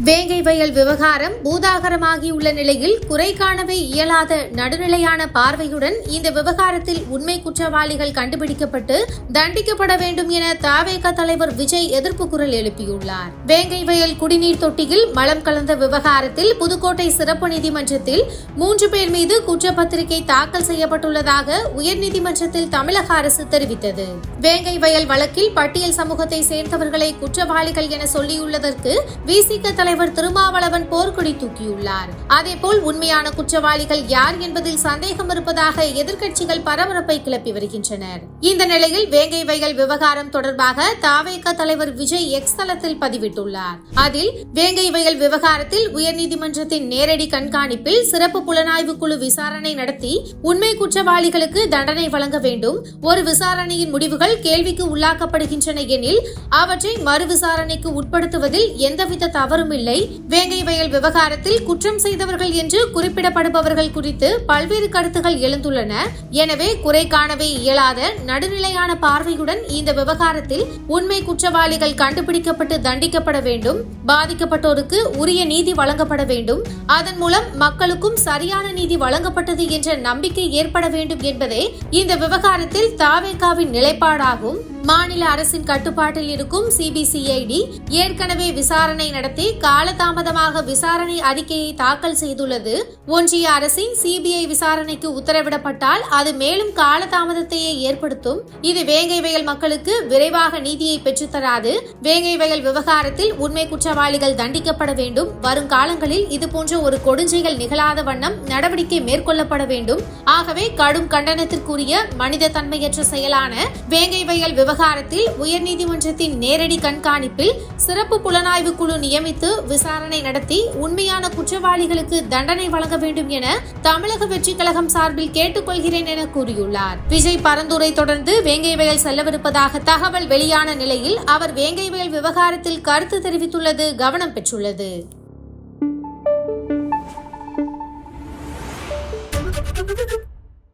வேங்கை வயல் விவகாரம் பூதாகரமாகியுள்ள நிலையில் குறை காணவே இயலாத நடுநிலையான பார்வையுடன் இந்த விவகாரத்தில் உண்மை குற்றவாளிகள் கண்டுபிடிக்கப்பட்டு தண்டிக்கப்பட வேண்டும் என தாவேக தலைவர் விஜய் எதிர்ப்பு குரல் எழுப்பியுள்ளார். வேங்கை வயல் குடிநீர் தொட்டியில் மலம் கலந்த விவகாரத்தில் புதுக்கோட்டை சிறப்பு நீதிமன்றத்தில் மூன்று பேர் மீது குற்றப்பத்திரிகை தாக்கல் செய்யப்பட்டுள்ளதாக உயர்நீதிமன்றத்தில் தமிழக அரசு தெரிவித்தது. வேங்கை வயல் வழக்கில் பட்டியல் சமூகத்தை சேர்ந்தவர்களை குற்றவாளிகள் என சொல்லியுள்ளதற்கு விசிக தலைவர் திருமாவளவன் போர்க்கொடி தூக்கியுள்ளார். அதேபோல் உண்மையான குற்றவாளிகள் யார் என்பதில் சந்தேகம் இருப்பதாக எதிர்க்கட்சிகள் பரபரப்பை கிளப்பி வருகின்றனர். இந்த நிலையில் வேங்கை வயல் விவகாரம் தொடர்பாக தாவேக தலைவர் விஜய் எக்ஸ் தளத்தில் பதிவிட்டுள்ளார். அதில் வேங்கை வயல் விவகாரத்தில் உயர்நீதிமன்றத்தின் நேரடி கண்காணிப்பில் சிறப்பு புலனாய்வு குழு விசாரணை நடத்தி உண்மை குற்றவாளிகளுக்கு தண்டனை வழங்க வேண்டும். ஒரு விசாரணையின் முடிவுகள் கேள்விக்கு உள்ளாக்கப்படுகின்றன எனில் அவற்றை மறு விசாரணைக்கு உட்படுத்துவதில் எந்தவித தவறும் இல்லை. வேங்கை வயல் விவகாரத்தில் குற்றம் செய்தவர்கள் என்று குறிப்பிடப்படுபவர்கள் குறித்து பல்வேறு கருத்துகள் எழுந்துள்ளன. எனவே குறை காணவே இயலாத நடுநிலையான பார்வையுடன் இந்த விவகாரத்தில் உண்மை குற்றவாளிகள் கண்டுபிடிக்கப்பட்டு தண்டிக்கப்பட வேண்டும். பாதிக்கப்பட்டோருக்கு உரிய நீதி வழங்கப்பட வேண்டும். அதன் மூலம் மக்களுக்கும் சரியான நீதி வழங்கப்பட்டது என்ற நம்பிக்கை ஏற்பட வேண்டும் என்பதே இந்த விவகாரத்தில் தாவேகாவின் நிலைப்பாடாகும். மாநில அரசின் கட்டுப்பாட்டில் இருக்கும் சிபிசிஐடி ஏற்கனவே விசாரணை நடத்தி காலதாமதமாக விசாரணை அறிக்கையை தாக்கல் செய்துள்ளது. ஒன்றிய அரசின் சிபிஐ விசாரணைக்கு உத்தரவிடப்பட்டால் அது மேலும் காலதாமதத்தையே ஏற்படுத்தும். இது வேங்கை வயல் மக்களுக்கு விரைவாக நீதியை பெற்றுத்தராது வேங்கை வயல் விவகாரத்தில் உண்மை குற்றவாளிகள் தண்டிக்கப்பட வேண்டும். வரும் காலங்களில் இதுபோன்ற ஒரு கொடுஞ்செயல் நிகழாத வண்ணம் நடவடிக்கை மேற்கொள்ளப்பட வேண்டும். ஆகவே கடும் கண்டனத்திற்குரிய மனித தன்மையற்ற செயலான வேங்கை வயல் விவகாரத்தில் உயர்நீதிமன்றத்தின் நேரடி கண்காணிப்பில் சிறப்பு புலனாய்வு குழு நியமித்து விசாரணை நடத்தி உண்மையான குற்றவாளிகளுக்கு தண்டனை வழங்க வேண்டும் என தமிழக வெற்றிக் கழகம் சார்பில் கேட்டுக்கொள்கிறேன் என கூறியுள்ளார். விஜய் பரந்துரை தொடர்ந்து வேங்கை வயல் செல்லவிருப்பதாக தகவல் வெளியான நிலையில் அவர் வேங்கை வயல் விவகாரத்தில் கருத்து தெரிவித்துள்ளது கவனம் பெற்றுள்ளது.